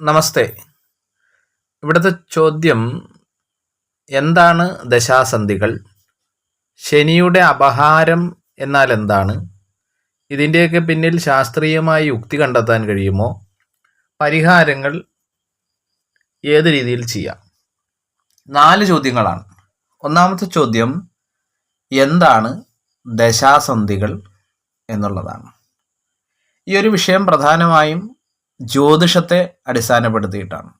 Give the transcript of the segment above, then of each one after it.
നമസ്തേ. ഇവിടുത്തെ ചോദ്യം എന്താണ് ദശാസന്ധികൾ? ശനിയുടെ അപഹാരം എന്നാൽ എന്താണ്? ഇതിന്റെയൊക്കെ പിന്നിൽ ശാസ്ത്രീയമായി യുക്തി കണ്ടെത്താൻ കഴിയുമോ? പരിഹാരങ്ങൾ ഏത് രീതിയിൽ ചെയ്യാം? നാല് ചോദ്യങ്ങളാണ്. ഒന്നാമത്തെ ചോദ്യം എന്താണ് ദശാസന്ധികൾ എന്നുള്ളതാണ്. ഈ ഒരു വിഷയം പ്രധാനമായും ജ്യോതിഷത്തെ അടിസ്ഥാനപ്പെടുത്തിയിട്ടാണ്.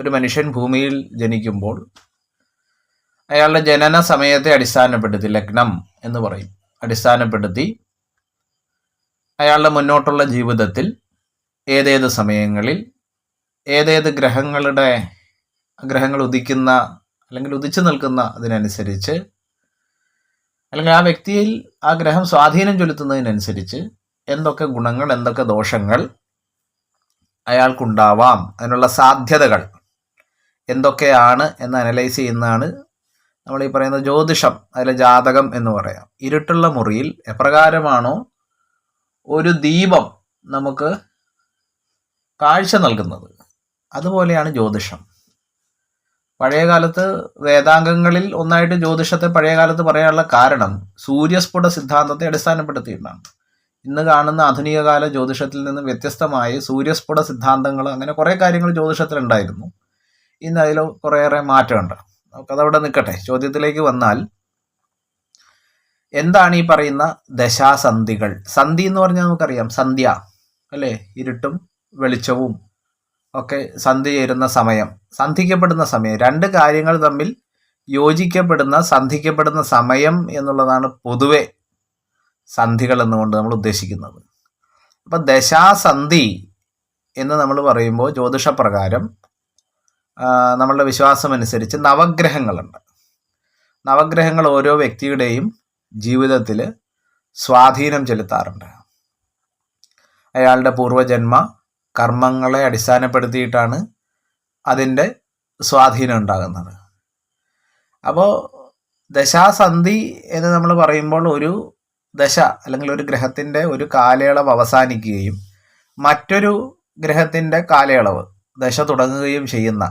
ഒരു മനുഷ്യൻ ഭൂമിയിൽ ജനിക്കുമ്പോൾ അയാളുടെ ജനന സമയത്തെ അടിസ്ഥാനപ്പെടുത്തി ലഗ്നം എന്ന് പറയും. അടിസ്ഥാനപ്പെടുത്തി അയാളുടെ മുന്നോട്ടുള്ള ജീവിതത്തിൽ ഏതേത് സമയങ്ങളിൽ ഏതേത് ഗ്രഹങ്ങളുടെ ഗ്രഹങ്ങൾ ഉദിക്കുന്ന അല്ലെങ്കിൽ ഉദിച്ചു നിൽക്കുന്ന അതിനനുസരിച്ച് അല്ലെങ്കിൽ ആ വ്യക്തിയിൽ ആ ഗ്രഹം സ്വാധീനം ചെലുത്തുന്നതിനനുസരിച്ച് എന്തൊക്കെ ഗുണങ്ങൾ എന്തൊക്കെ ദോഷങ്ങൾ അയാൾക്കുണ്ടാവാം. അതിനുള്ള സാധ്യതകൾ എന്തൊക്കെയാണ് എന്ന് അനലൈസ് ചെയ്യുന്നതാണ് നമ്മൾ ഈ പറയുന്ന ജ്യോതിഷം അതിലെ ജാതകം എന്ന് പറയാം. ഇരുട്ടുള്ള മുറിയിൽ എപ്രകാരമാണോ ഒരു ദീപം നമുക്ക് കാഴ്ച നൽകുന്നത്? അതുപോലെയാണ് ജ്യോതിഷം. പഴയകാലത്ത് വേദാംഗങ്ങളിൽ ഒന്നായിട്ട് ജ്യോതിഷത്തെ പഴയകാലത്ത് പറയാനുള്ള കാരണം സൂര്യസ്ഫുട സിദ്ധാന്തത്തെ അടിസ്ഥാനപ്പെടുത്തിയിട്ടാണ്. ഇന്ന് കാണുന്ന ആധുനിക കാല ജ്യോതിഷത്തിൽ നിന്ന് വ്യത്യസ്തമായി സൂര്യസ്ഫുട സിദ്ധാന്തങ്ങൾ അങ്ങനെ കുറേ കാര്യങ്ങൾ ജ്യോതിഷത്തിലുണ്ടായിരുന്നു. ഇന്ന് അതിൽ കുറേയേറെ മാറ്റമുണ്ട്. നമുക്കതവിടെ നിൽക്കട്ടെ. ചോദ്യത്തിലേക്ക് വന്നാൽ എന്താണ് ഈ പറയുന്ന ദശാസന്ധികൾ? സന്ധി എന്ന് പറഞ്ഞാൽ നമുക്കറിയാം. സന്ധ്യ അല്ലേ? ഇരുട്ടും വെളിച്ചവും ഒക്കെ സന്ധി ചേരുന്ന സമയം. സന്ധിക്കപ്പെടുന്ന സമയം. രണ്ട് കാര്യങ്ങൾ തമ്മിൽ യോജിക്കപ്പെടുന്ന സന്ധിക്കപ്പെടുന്ന സമയം എന്നുള്ളതാണ് പൊതുവെ സന്ധികൾ എന്നുകൊണ്ട് നമ്മൾ ഉദ്ദേശിക്കുന്നത്. അപ്പം ദശാസന്ധി എന്ന് നമ്മൾ പറയുമ്പോൾ ജ്യോതിഷപ്രകാരം നമ്മളുടെ വിശ്വാസം അനുസരിച്ച് നവഗ്രഹങ്ങളുണ്ട്. നവഗ്രഹങ്ങൾ ഓരോ വ്യക്തിയുടെയും ജീവിതത്തിൽ സ്വാധീനം ചെലുത്താറുണ്ട്. അയാളുടെ പൂർവജന്മ കർമ്മങ്ങളെ അടിസ്ഥാനപ്പെടുത്തിയിട്ടാണ് അതിന്റെ സ്വാധീനം ഉണ്ടാകുന്നത്. അപ്പോൾ ദശാസന്ധി എന്ന് നമ്മൾ പറയുമ്പോൾ ഒരു ദശ അല്ലെങ്കിൽ ഒരു ഗ്രഹത്തിന്റെ ഒരു കാലയളവ് അവസാനിക്കുകയും മറ്റൊരു ഗ്രഹത്തിന്റെ കാലയളവ് ദശ തുടങ്ങുകയും ചെയ്യുന്ന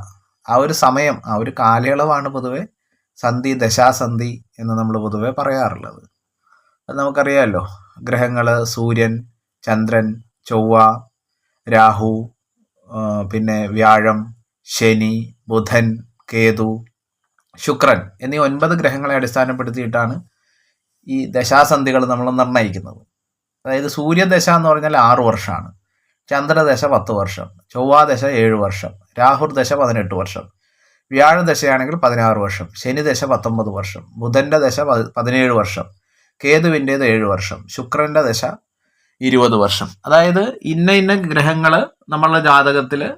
ആ ഒരു സമയം ആ ഒരു കാലയളവാണ് പൊതുവെ സന്ധി ദശാസന്ധി എന്ന് നമ്മൾ പൊതുവെ പറയാറുള്ളത്. അത് നമുക്കറിയാമല്ലോ. ഗ്രഹങ്ങൾ സൂര്യൻ ചന്ദ്രൻ ചൊവ്വ രാഹു പിന്നെ വ്യാഴം ശനി ബുധൻ കേതു ശുക്രൻ എന്നീ ഒൻപത് ഗ്രഹങ്ങളെ അടിസ്ഥാനപ്പെടുത്തിയിട്ടാണ് ഈ ദശാസന്ധികൾ നമ്മൾ നിർണയിക്കുന്നത്. അതായത് സൂര്യദശ എന്ന് പറഞ്ഞാൽ ആറു വർഷമാണ്. ചന്ദ്രദശ പത്ത് വർഷം. ചൊവ്വാദശ ഏഴ് വർഷം. രാഹുർ ദശ പതിനെട്ട് വർഷം. വ്യാഴദശയാണെങ്കിൽ പതിനാറ് വർഷം. ശനിദശ പത്തൊമ്പത് വർഷം. ബുധന്റെ ദശ പതിനേഴ് വർഷം. കേതുവിന്റേത് ഏഴ് വർഷം. ശുക്രന്റെ ദശ ഇരുപത് വർഷം. അതായത് ഇന്ന ഇന്ന ഗ്രഹങ്ങൾ നമ്മളുടെ ജാതകത്തിൽ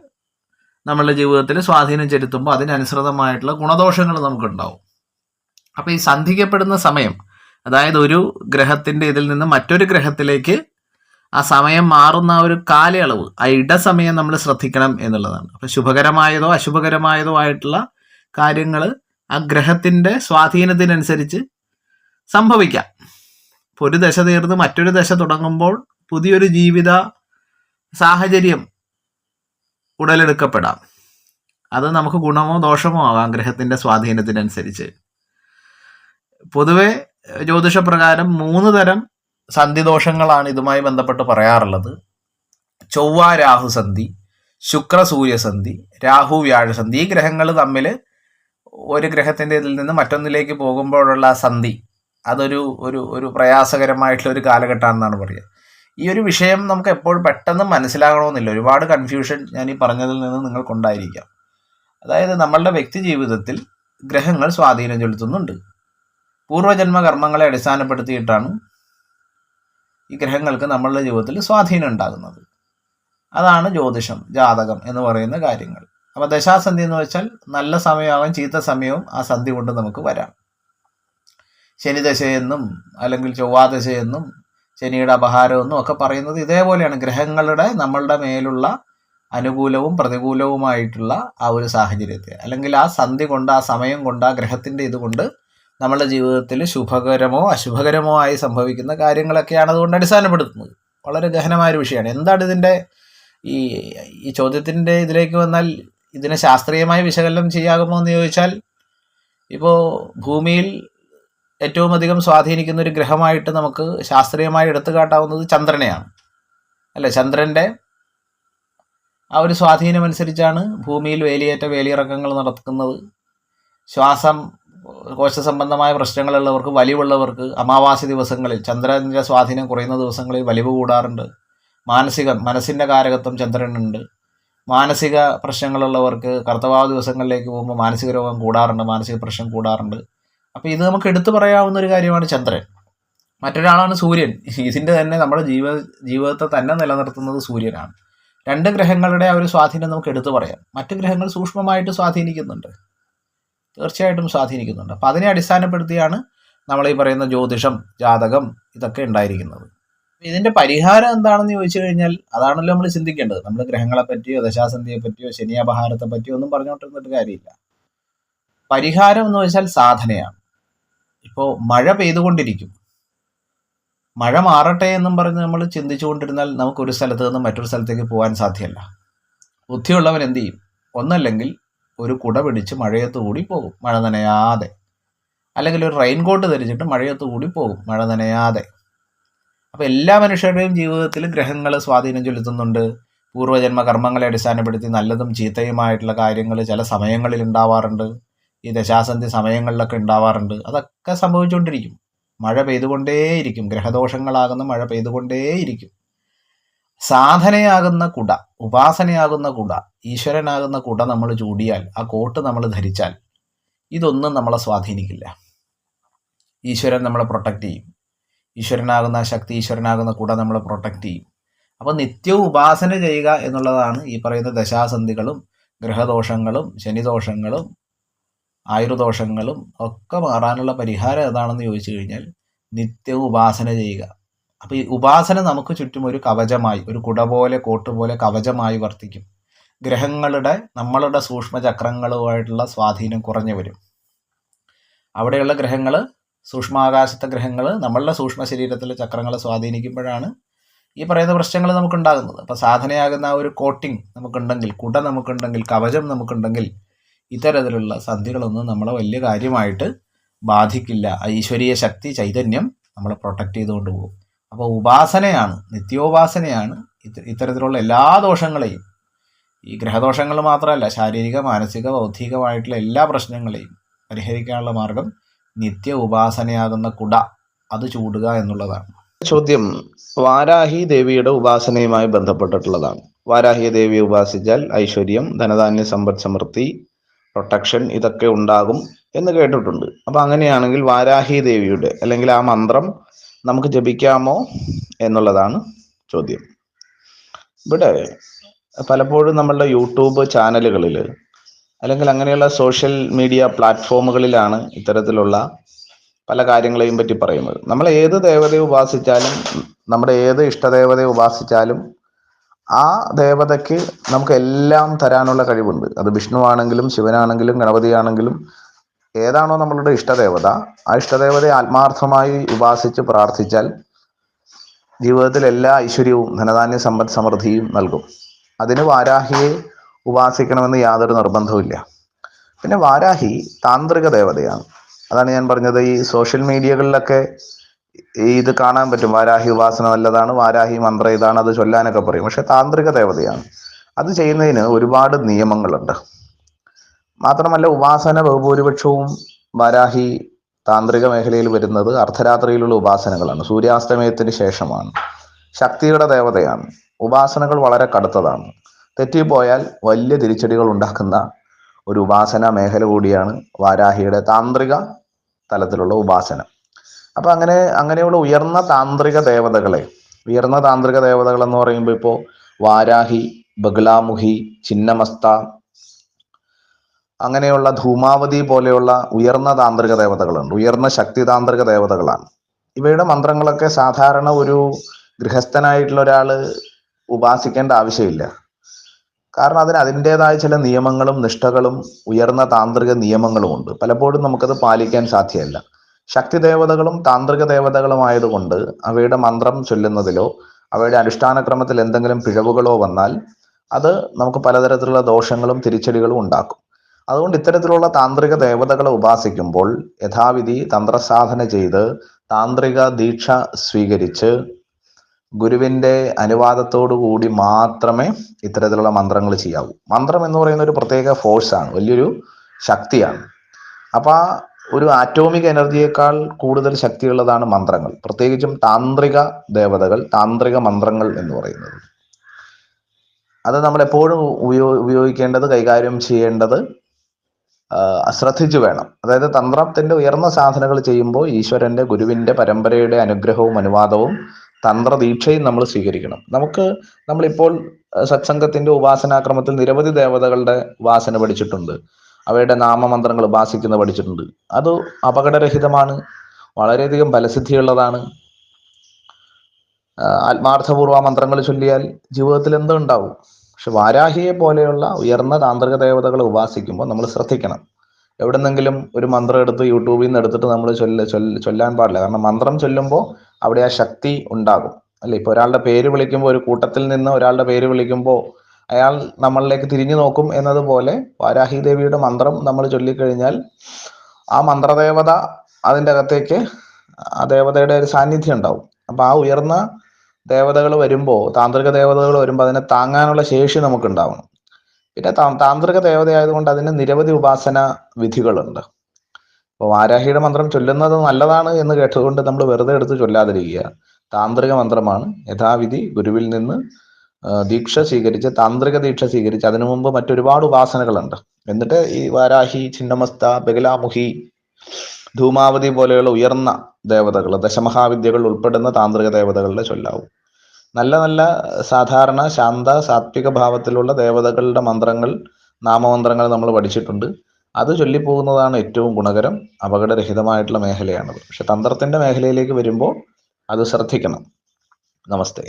നമ്മളുടെ ജീവിതത്തിൽ സ്വാധീനം ചെലുത്തുമ്പോൾ അതിനനുസൃതമായിട്ടുള്ള ഗുണദോഷങ്ങൾ നമുക്കുണ്ടാവും. അപ്പോൾ ഈ സന്ധിക്കപ്പെടുന്ന സമയം അതായത് ഒരു ഗ്രഹത്തിന്റെ ഇതിൽ നിന്ന് മറ്റൊരു ഗ്രഹത്തിലേക്ക് ആ സമയം മാറുന്ന ആ ഒരു കാലയളവ് ആ ഇടസമയം നമ്മൾ ശ്രദ്ധിക്കണം എന്നുള്ളതാണ്. അപ്പം ശുഭകരമായതോ അശുഭകരമായതോ ആയിട്ടുള്ള കാര്യങ്ങൾ ആ ഗ്രഹത്തിന്റെ സ്വാധീനത്തിനനുസരിച്ച് സംഭവിക്കാം. ഇപ്പോൾ ഒരു ദശ തീർന്ന് മറ്റൊരു ദശ തുടങ്ങുമ്പോൾ പുതിയൊരു ജീവിത സാഹചര്യം ഉടലെടുക്കപ്പെടാം. അത് നമുക്ക് ഗുണമോ ദോഷമോ ആകാം ഗ്രഹത്തിന്റെ സ്വാധീനത്തിനനുസരിച്ച്. പൊതുവെ ജ്യോതിഷപ്രകാരം മൂന്ന് തരം സന്ധി ദോഷങ്ങളാണ് ഇതുമായി ബന്ധപ്പെട്ട് പറയാറുള്ളത്. ചൊവ്വ രാഹു സന്ധി ശുക്ര സൂര്യസന്ധി രാഹു വ്യാഴസന്ധി ഈ ഗ്രഹങ്ങൾ തമ്മിൽ ഒരു ഗ്രഹത്തിന്റെ ഇതിൽ നിന്ന് മറ്റൊന്നിലേക്ക് പോകുമ്പോഴുള്ള സന്ധി അതൊരു ഒരു ഒരു പ്രയാസകരമായിട്ടുള്ള ഒരു കാലഘട്ടമാണെന്നാണ് പറയുക. ഈ ഒരു വിഷയം നമുക്ക് എപ്പോഴും പെട്ടെന്ന് മനസ്സിലാകണമെന്നില്ല. ഒരുപാട് കൺഫ്യൂഷൻ ഞാൻ ഈ പറഞ്ഞതിൽ നിന്ന് നിങ്ങൾക്കുണ്ടായിരിക്കാം. അതായത് നമ്മളുടെ വ്യക്തി ജീവിതത്തിൽ ഗ്രഹങ്ങൾ സ്വാധീനം ചെലുത്തുന്നുണ്ട്. പൂർവജന്മ കർമ്മങ്ങളെ അടിസ്ഥാനപ്പെടുത്തിയിട്ടാണ് ഈ ഗ്രഹങ്ങൾക്ക് നമ്മളുടെ ജീവിതത്തിൽ സ്വാധീനം ഉണ്ടാകുന്നത്. അതാണ് ജ്യോതിഷം ജാതകം എന്ന് പറയുന്ന കാര്യങ്ങൾ. അപ്പോൾ ദശാസന്ധി എന്ന് വെച്ചാൽ നല്ല സമയമാകും ചീത്ത സമയവും ആ സന്ധി കൊണ്ട് നമുക്ക് വരാം. ശനിദശയെന്നും അല്ലെങ്കിൽ ചൊവ്വാദശയെന്നും ശനിയുടെ അപഹാരമെന്നും ഒക്കെ പറയുന്നത് ഇതേപോലെയാണ്. ഗ്രഹങ്ങളുടെ നമ്മളുടെ മേലുള്ള അനുകൂലവും പ്രതികൂലവുമായിട്ടുള്ള ആ ഒരു സാഹചര്യത്തെ. അല്ലെങ്കിൽ ആ സന്ധി കൊണ്ട് ആ സമയം കൊണ്ട് ആ ഗ്രഹത്തിന്റെ ഇതുകൊണ്ട് നമ്മളുടെ ജീവിതത്തിൽ ശുഭകരമോ അശുഭകരമോ ആയി സംഭവിക്കുന്ന കാര്യങ്ങളൊക്കെയാണ് അതുകൊണ്ട് അടിസ്ഥാനപ്പെടുത്തുന്നത്. വളരെ ഗഹനമായ ഒരു വിഷയമാണ്. എന്താണ് ഇതിന്റെ ഈ ഈ ചോദ്യത്തിന്റെ ഇതിലേക്ക് വന്നാൽ ഇതിനെ ശാസ്ത്രീയമായി വിശകലനം ചെയ്യാകുമോ എന്ന് ചോദിച്ചാൽ ഇപ്പോൾ ഭൂമിയിൽ ഏറ്റവും അധികം സ്വാധീനിക്കുന്ന ഒരു ഗ്രഹമായിട്ട് നമുക്ക് ശാസ്ത്രീയമായി എടുത്തു കാട്ടാവുന്നത് ചന്ദ്രനെയാണ്. അല്ലേ? ചന്ദ്രന്റെ ആ ഒരു സ്വാധീനമനുസരിച്ചാണ് ഭൂമിയിൽ വേലിയേറ്റ വേലിയിറക്കങ്ങൾ നടക്കുന്നത് ശ്വാസം കോശ സംബന്ധമായ പ്രശ്നങ്ങളുള്ളവർക്ക് വലിവുള്ളവർക്ക് അമാവാസി ദിവസങ്ങളിൽ ചന്ദ്രന്റെ സ്വാധീനം കുറയുന്ന ദിവസങ്ങളിൽ വലിവ് കൂടാറുണ്ട്. മാനസിക മനസ്സിന്റെ കാരകത്വം ചന്ദ്രനുണ്ട്. മാനസിക പ്രശ്നങ്ങളുള്ളവർക്ക് കർത്തവാ ദിവസങ്ങളിലേക്ക് പോകുമ്പോൾ മാനസിക രോഗം കൂടാറുണ്ട് മാനസിക പ്രശ്നം കൂടാറുണ്ട്. അപ്പോൾ ഇത് നമുക്ക് എടുത്തു പറയാവുന്ന ഒരു കാര്യമാണ് ചന്ദ്രൻ. മറ്റൊരാളാണ് സൂര്യൻ. ഇതിന്റെ തന്നെ നമ്മുടെ ജീവ ജീവിതത്തെ തന്നെ നിലനിർത്തുന്നത് സൂര്യനാണ്. രണ്ട് ഗ്രഹങ്ങളുടെ ആ ഒരു സ്വാധീനം നമുക്ക് എടുത്തു പറയാം. മറ്റ് ഗ്രഹങ്ങൾ സൂക്ഷ്മമായിട്ട് സ്വാധീനിക്കുന്നുണ്ട്. തീർച്ചയായിട്ടും സ്വാധീനിക്കുന്നുണ്ട്. അപ്പോൾ അതിനെ അടിസ്ഥാനപ്പെടുത്തിയാണ് നമ്മൾ ഈ പറയുന്ന ജ്യോതിഷം ജാതകം ഇതൊക്കെ ഉണ്ടായിരിക്കുന്നത്. ഇതിന്റെ പരിഹാരം എന്താണെന്ന് ചോദിച്ചു കഴിഞ്ഞാൽ അതാണല്ലോ നമ്മൾ ചിന്തിക്കേണ്ടത്. നമ്മൾ ഗ്രഹങ്ങളെ പറ്റിയോ ദശാസന്ധിയെ പറ്റിയോ ശനിയാപഹാരത്തെ പറ്റിയോ ഒന്നും പറഞ്ഞുകൊണ്ടിരുന്നിട്ട് കാര്യമില്ല. പരിഹാരം എന്ന് വെച്ചാൽ സാധനയാണ്. ഇപ്പോൾ മഴ പെയ്തുകൊണ്ടിരിക്കും. മഴ മാറട്ടെ എന്നും പറഞ്ഞ് നമ്മൾ ചിന്തിച്ചുകൊണ്ടിരുന്നാൽ നമുക്ക് ഒരു സ്ഥലത്ത് നിന്ന് മറ്റൊരു സ്ഥലത്തേക്ക് പോകാൻ സാധ്യമല്ല. ബുദ്ധിയുള്ളവൻ എന്ത് ചെയ്യും? ഒന്നല്ലെങ്കിൽ ഒരു കുട പിടിച്ച് മഴയത്ത് കൂടി പോകും. മഴ നനയാതെ. അല്ലെങ്കിൽ ഒരു റെയിൻ കോട്ട് ധരിച്ചിട്ട് മഴയത്ത് കൂടി പോകും. മഴ നനയാതെ. അപ്പോൾ എല്ലാ മനുഷ്യരുടെയും ജീവിതത്തിൽ ഗ്രഹങ്ങൾ സ്വാധീനം ചെലുത്തുന്നുണ്ട്. പൂർവജന്മ കർമ്മങ്ങളെ അടിസ്ഥാനപ്പെടുത്തി നല്ലതും ചീത്തയുമായിട്ടുള്ള കാര്യങ്ങൾ ചില സമയങ്ങളിൽ ഉണ്ടാവാറുണ്ട്. ഈ ദശാസന്ധി സമയങ്ങളിലൊക്കെ ഉണ്ടാവാറുണ്ട്. അതൊക്കെ സംഭവിച്ചുകൊണ്ടിരിക്കും. മഴ പെയ്തുകൊണ്ടേയിരിക്കും. ഗ്രഹദോഷങ്ങളാകുന്ന മഴ പെയ്തുകൊണ്ടേയിരിക്കും. സാധനയാകുന്ന കുട. ഉപാസനയാകുന്ന കുട ഈശ്വരനാകുന്ന കുട നമ്മൾ ചൂടിയാൽ ആ കോട്ട് നമ്മൾ ധരിച്ചാൽ ഇതൊന്നും നമ്മളെ സ്വാധീനിക്കില്ല. ഈശ്വരൻ നമ്മളെ പ്രൊട്ടക്റ്റ് ചെയ്യും. ഈശ്വരനാകുന്ന ശക്തി ഈശ്വരനാകുന്ന കുട നമ്മളെ പ്രൊട്ടക്റ്റ് ചെയ്യും. അപ്പോൾ നിത്യവും ഉപാസന ചെയ്യുക എന്നുള്ളതാണ് ഈ പറയുന്ന ദശാസന്ധികളും ഗ്രഹദോഷങ്ങളും ശനിദോഷങ്ങളും ആയുർദോഷങ്ങളും ഒക്കെ മാറാനുള്ള പരിഹാരം ഏതാണെന്ന് ചോദിച്ചു കഴിഞ്ഞാൽ നിത്യവും ഉപാസന ചെയ്യുക. അപ്പോൾ ഈ ഉപാസന നമുക്ക് ചുറ്റും ഒരു കവചമായി ഒരു കുട പോലെ കോട്ട് പോലെ കവചമായി വർത്തിക്കും. ഗ്രഹങ്ങളുടെ നമ്മളുടെ സൂക്ഷ്മചക്രങ്ങളുമായിട്ടുള്ള സ്വാധീനം കുറഞ്ഞു വരും. അവിടെയുള്ള ഗ്രഹങ്ങൾ സൂക്ഷ്മാകാശത്തെ ഗ്രഹങ്ങൾ നമ്മളുടെ സൂക്ഷ്മ ശരീരത്തിലെ ചക്രങ്ങളെ സ്വാധീനിക്കുമ്പോഴാണ് ഈ പറയുന്ന പ്രശ്നങ്ങൾ നമുക്കുണ്ടാകുന്നത്. അപ്പോൾ സാധനയാകുന്ന ആ ഒരു കോട്ടിങ് നമുക്കുണ്ടെങ്കിൽ കുട നമുക്കുണ്ടെങ്കിൽ കവചം നമുക്കുണ്ടെങ്കിൽ ഇത്തരത്തിലുള്ള സന്ധികളൊന്നും നമ്മളെ വലിയ കാര്യമായിട്ട് ബാധിക്കില്ല. ഐശ്വരീയ ശക്തി ചൈതന്യം നമ്മളെ പ്രൊട്ടക്റ്റ് ചെയ്തുകൊണ്ട് പോകും. അപ്പോൾ ഉപാസനയാണ് നിത്യോപാസനയാണ് ഇത്തരത്തിലുള്ള എല്ലാ ദോഷങ്ങളെയും ഈ ഗ്രഹദോഷങ്ങൾ മാത്രമല്ല ശാരീരിക മാനസിക ബൗദ്ധികമായിട്ടുള്ള എല്ലാ പ്രശ്നങ്ങളെയും പരിഹരിക്കാനുള്ള മാർഗം നിത്യ ഉപാസനയാകുന്ന കുട അത് ചൂടുക എന്നുള്ളതാണ്. ചോദ്യം വാരാഹി ദേവിയുടെ ഉപാസനയുമായി ബന്ധപ്പെട്ടിട്ടുള്ളതാണ്. വാരാഹി ദേവിയെ ഉപാസിച്ചാൽ ഐശ്വര്യം ധനധാന്യ സമ്പദ് സമൃദ്ധി പ്രൊട്ടക്ഷൻ ഇതൊക്കെ ഉണ്ടാകും എന്ന് കേട്ടിട്ടുണ്ട്. അപ്പൊ അങ്ങനെയാണെങ്കിൽ വാരാഹി ദേവിയുടെ അല്ലെങ്കിൽ ആ മന്ത്രം നമുക്ക് ജപിക്കാമോ എന്നുള്ളതാണ് ചോദ്യം. ഇവിടെ പലപ്പോഴും നമ്മളുടെ യൂട്യൂബ് ചാനലുകളിൽ അല്ലെങ്കിൽ അങ്ങനെയുള്ള സോഷ്യൽ മീഡിയ പ്ലാറ്റ്ഫോമുകളിലാണ് ഇത്തരത്തിലുള്ള പല കാര്യങ്ങളെയും പറ്റി പറയുന്നത്. നമ്മൾ ഏത് ദേവതയെ ഉപാസിച്ചാലും നമ്മുടെ ഏത് ഇഷ്ടദേവതയെ ഉപാസിച്ചാലും ആ ദേവതയ്ക്ക് നമുക്ക് എല്ലാം തരാനുള്ള കഴിവുണ്ട്. അത് വിഷ്ണു ആണെങ്കിലും ശിവനാണെങ്കിലും ഗണപതിയാണെങ്കിലും ഏതാണോ നമ്മളുടെ ഇഷ്ടദേവത ആ ഇഷ്ടദേവതയെ ആത്മാർത്ഥമായി ഉപാസിച്ച് പ്രാർത്ഥിച്ചാൽ ജീവിതത്തിൽ എല്ലാ ഐശ്വര്യവും ധനധാന്യ സമ്പദ് സമൃദ്ധിയും നൽകും. അതിന് വാരാഹിയെ ഉപാസിക്കണമെന്ന് യാതൊരു നിർബന്ധവുമില്ല പിന്നെ വാരാഹി താന്ത്രിക ദേവതയാണ്. അതാണ് ഞാൻ പറഞ്ഞത് ഈ സോഷ്യൽ മീഡിയകളിലൊക്കെ ഇത് കാണാൻ പറ്റും. വാരാഹി ഉപാസന നല്ലതാണ് വാരാഹി മന്ത്രം ഇതാണ് അത് ചൊല്ലാനൊക്കെ പറയും. പക്ഷെ താന്ത്രിക ദേവതയാണ്. അത് ചെയ്യുന്നതിന് ഒരുപാട് നിയമങ്ങളുണ്ട്. മാത്രമല്ല ഉപാസന ബഹുഭൂരിപക്ഷവും വാരാഹി താന്ത്രിക മേഖലയിൽ വരുന്നത് അർദ്ധരാത്രിയിലുള്ള ഉപാസനകളാണ്. സൂര്യാസ്തമയത്തിന് ശേഷമാണ്. ശക്തിയുടെ ദേവതയാണ്. ഉപാസനകൾ വളരെ കടുത്തതാണ്. തെറ്റിപ്പോയാൽ വലിയ തിരിച്ചടികൾ ഉണ്ടാക്കുന്ന ഒരു ഉപാസന മേഖല കൂടിയാണ് വാരാഹിയുടെ താന്ത്രിക തലത്തിലുള്ള ഉപാസന. അപ്പൊ അങ്ങനെ അങ്ങനെയുള്ള ഉയർന്ന താന്ത്രിക ദേവതകളെ ഉയർന്ന താന്ത്രിക ദേവതകൾ എന്ന് പറയുമ്പോൾ ഇപ്പോ വാരാഹി ബഗ്ലാമുഖി ചിന്നമസ്ത അങ്ങനെയുള്ള ധൂമാവതി പോലെയുള്ള ഉയർന്ന താന്ത്രിക ദേവതകളുണ്ട്. ഉയർന്ന ശക്തി താന്ത്രിക ദേവതകളാണ്. ഇവയുടെ മന്ത്രങ്ങളൊക്കെ സാധാരണ ഒരു ഗൃഹസ്ഥനായിട്ടുള്ള ഒരാൾ ഉപാസിക്കേണ്ട ആവശ്യമില്ല. കാരണം അതിന് അതിന്റെതായ ചില നിയമങ്ങളും നിഷ്ഠകളും ഉയർന്ന താന്ത്രിക നിയമങ്ങളും ഉണ്ട്. പലപ്പോഴും നമുക്കത് പാലിക്കാൻ സാധ്യമല്ല. ശക്തി ദേവതകളും താന്ത്രിക ദേവതകളുമായതുകൊണ്ട് അവയുടെ മന്ത്രം ചൊല്ലുന്നതിലോ അവയുടെ അനുഷ്ഠാനക്രമത്തിൽ എന്തെങ്കിലും പിഴവുകളോ വന്നാൽ അത് നമുക്ക് പലതരത്തിലുള്ള ദോഷങ്ങളും തിരിച്ചടികളും ഉണ്ടാക്കും. അതുകൊണ്ട് ഇത്തരത്തിലുള്ള താന്ത്രിക ദേവതകളെ ഉപാസിക്കുമ്പോൾ യഥാവിധി തന്ത്രസാധന ചെയ്ത് താന്ത്രിക ദീക്ഷ സ്വീകരിച്ച് അനുവാദത്തോടു കൂടി മാത്രമേ ഇത്തരത്തിലുള്ള മന്ത്രങ്ങൾ ചെയ്യാവൂ. മന്ത്രം എന്ന് പറയുന്ന ഒരു പ്രത്യേക ഫോഴ്സാണ് വലിയൊരു ശക്തിയാണ്. അപ്പൊ ആ ഒരു ആറ്റോമിക് എനർജിയേക്കാൾ കൂടുതൽ ശക്തിയുള്ളതാണ് മന്ത്രങ്ങൾ. പ്രത്യേകിച്ചും താന്ത്രിക ദേവതകൾ താന്ത്രിക മന്ത്രങ്ങൾ എന്ന് പറയുന്നത്. അത് നമ്മൾ എപ്പോഴും ഉപയോ ഉപയോഗിക്കേണ്ടത് കൈകാര്യം ചെയ്യേണ്ടത് ശ്രദ്ധിച്ചു വേണം. അതായത് തന്ത്രത്തിന്റെ ഉയർന്ന സാധനകൾ ചെയ്യുമ്പോൾ ഈശ്വരന്റെ ഗുരുവിന്റെ പരമ്പരയുടെ അനുഗ്രഹവും അനുവാദവും തന്ത്രദീക്ഷയും നമ്മൾ സ്വീകരിക്കണം. നമുക്ക് നമ്മളിപ്പോൾ സത്സംഗത്തിന്റെ ഉപാസനാക്രമത്തിൽ നിരവധി ദേവതകളുടെ ഉപാസന പഠിച്ചിട്ടുണ്ട്. അവയുടെ നാമമന്ത്രങ്ങൾ ഉപാസിക്കുന്ന പഠിച്ചിട്ടുണ്ട്. അത് അപകടരഹിതമാണ്. വളരെയധികം ഫലസിദ്ധിയുള്ളതാണ്. ആത്മാർത്ഥപൂർവ മന്ത്രങ്ങൾ ചൊല്ലിയാൽ ജീവിതത്തിൽ എന്തുണ്ടാവും? പക്ഷെ വാരാഹിയെ പോലെയുള്ള ഉയർന്ന താന്ത്രിക ദേവതകളെ ഉപാസിക്കുമ്പോൾ നമ്മൾ ശ്രദ്ധിക്കണം. എവിടെന്നെങ്കിലും ഒരു മന്ത്രം എടുത്ത് യൂട്യൂബിൽ നിന്ന് എടുത്തിട്ട് നമ്മൾ ചൊല്ല ചൊല്ല- ചൊല്ലാൻ പാടില്ല. കാരണം മന്ത്രം ചൊല്ലുമ്പോൾ അവിടെ ആ ശക്തി ഉണ്ടാകും. അല്ലെ? ഇപ്പൊ ഒരാളുടെ പേര് വിളിക്കുമ്പോൾ ഒരു കൂട്ടത്തിൽ നിന്ന് ഒരാളുടെ പേര് വിളിക്കുമ്പോൾ അയാൾ നമ്മളിലേക്ക് തിരിഞ്ഞു നോക്കും എന്നതുപോലെ വാരാഹി ദേവിയുടെ മന്ത്രം നമ്മൾ ചൊല്ലിക്കഴിഞ്ഞാൽ ആ മന്ത്രദേവത അതിന്റെ അകത്തേക്ക് ആ ദേവതയുടെ ഒരു സാന്നിധ്യം ഉണ്ടാവും. അപ്പൊ ആ ഉയർന്ന ദേവതകൾ വരുമ്പോൾ താന്ത്രിക ദേവതകൾ വരുമ്പോൾ അതിനെ താങ്ങാനുള്ള ശേഷി നമുക്ക് ഉണ്ടാവണം പിന്നെ താന്ത്രിക ദേവതയായതുകൊണ്ട് അതിന് നിരവധി ഉപാസന വിധികളുണ്ട്. അപ്പോൾ വാരാഹിയുടെ മന്ത്രം ചൊല്ലുന്നത് നല്ലതാണ് എന്ന് കേട്ടതുകൊണ്ട് നമ്മൾ വെറുതെ എടുത്ത് ചൊല്ലാതിരിക്കുക. താന്ത്രിക മന്ത്രമാണ്. യഥാവിധി ഗുരുവിൽ നിന്ന് ദീക്ഷ സ്വീകരിച്ച് താന്ത്രിക ദീക്ഷ സ്വീകരിച്ച് അതിനു മുമ്പ് മറ്റൊരുപാട് ഉപാസനകളുണ്ട്. എന്നിട്ട് ഈ വാരാഹി ചിന്നമസ്ത ബഗലാമുഹി ധൂമാവതി പോലെയുള്ള ഉയർന്ന ദേവതകൾ ദശമഹാവിദ്യകൾ ഉൾപ്പെടുന്ന താന്ത്രിക ദേവതകളുടെ ചൊല്ലാവും. നല്ല നല്ല സാധാരണ ശാന്ത സാത്വിക ഭാവത്തിലുള്ള ദേവതകളുടെ മന്ത്രങ്ങൾ നാമമന്ത്രങ്ങൾ നമ്മൾ പഠിച്ചിട്ടുണ്ട്. അത് ചൊല്ലിപ്പോകുന്നതാണ് ഏറ്റവും ഗുണകരം അപകടരഹിതമായിട്ടുള്ള മേഖലയാണത്. പക്ഷെ തന്ത്രത്തിന്റെ മേഖലയിലേക്ക് വരുമ്പോൾ അത് ശ്രദ്ധിക്കണം. നമസ്തേ.